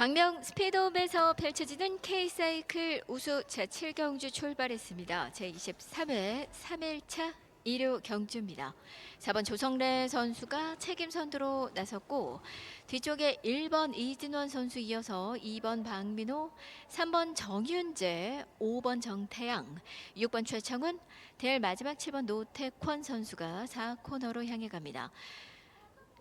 광명 스피드홈에서 펼쳐지는 K사이클 우수 제7경주 출발했습니다. 제23회 3일차 1호 경주입니다. 4번 조성래 선수가 책임 선두로 나섰고 뒤쪽에 1번 이진원 선수 이어서 2번 박민호, 3번 정윤재, 5번 정태양, 6번 최창훈, 대열 마지막 7번 노태권 선수가 4코너로 향해 갑니다.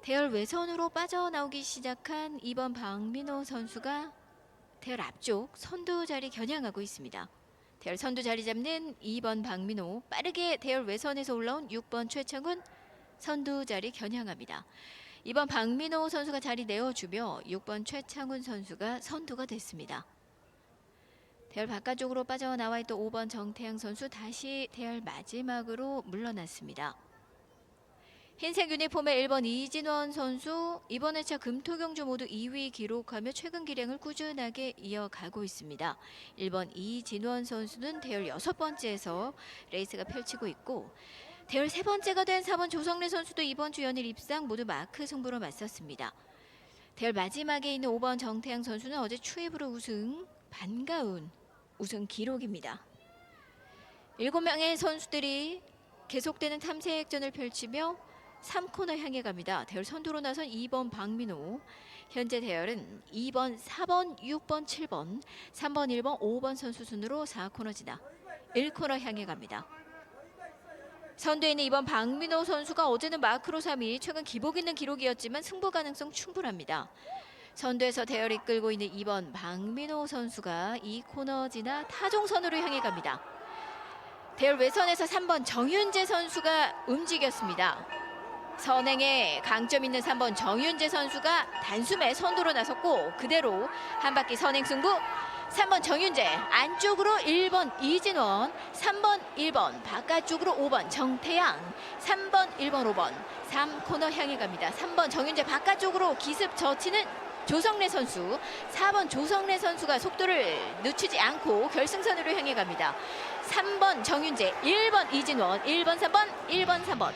대열 외선으로 빠져나오기 시작한 2번 박민호 선수가 대열 앞쪽 선두 자리 겨냥하고 있습니다. 대열 선두 자리 잡는 2번 박민호 빠르게 대열 외선에서 올라온 6번 최창훈 선두 자리 겨냥합니다. 2번 박민호 선수가 자리 내어주며 6번 최창훈 선수가 선두가 됐습니다. 대열 바깥쪽으로 빠져나와 있던 5번 정태양 선수 다시 대열 마지막으로 물러났습니다. 흰색 유니폼의 1번 이진원 선수 이번 회차 금토경주 모두 2위 기록하며 최근 기량을 꾸준하게 이어가고 있습니다. 1번 이진원 선수는 대열 여섯 번째에서 레이스가 펼치고 있고 대열 세 번째가 된 4번 조성래 선수도 이번 주 연일 입상 모두 마크 승부로 맞섰습니다. 대열 마지막에 있는 5번 정태양 선수는 어제 추입으로 우승 반가운 우승 기록입니다. 7명의 선수들이 계속되는 탐색전을 펼치며 3코너 향해 갑니다. 대열 선두로 나선 2번 박민호. 현재 대열은 2번, 4번, 6번, 7번, 3번, 1번, 5번 선수 순으로 4코너 지나 1코너 향해 갑니다. 선두에 있는 2번 박민호 선수가 어제는 마크로 3위, 최근 기복 있는 기록이었지만 승부 가능성 충분합니다. 선두에서 대열 이끌고 있는 2번 박민호 선수가 2코너 지나 타종선으로 향해 갑니다. 대열 외선에서 3번 정윤재 선수가 움직였습니다. 선행에 강점 있는 3번 정윤재 선수가 단숨에 선두로 나섰고 그대로 한 바퀴 선행 승부. 3번 정윤재 안쪽으로 1번 이진원 3번 1번 바깥쪽으로 5번 정태양 3번 1번 5번 3코너 향해 갑니다. 3번 정윤재 바깥쪽으로 기습 젖히는 조성래 선수. 4번 조성래 선수가 속도를 늦추지 않고 결승선으로 향해 갑니다. 3번 정윤재 1번 이진원 1번 3번 1번 3번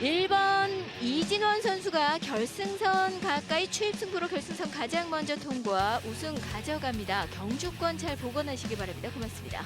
1번 이진원 선수가 결승선 가까이 추입 승부로 결승선 가장 먼저 통과 우승 가져갑니다. 경주권 잘 복원하시기 바랍니다. 고맙습니다.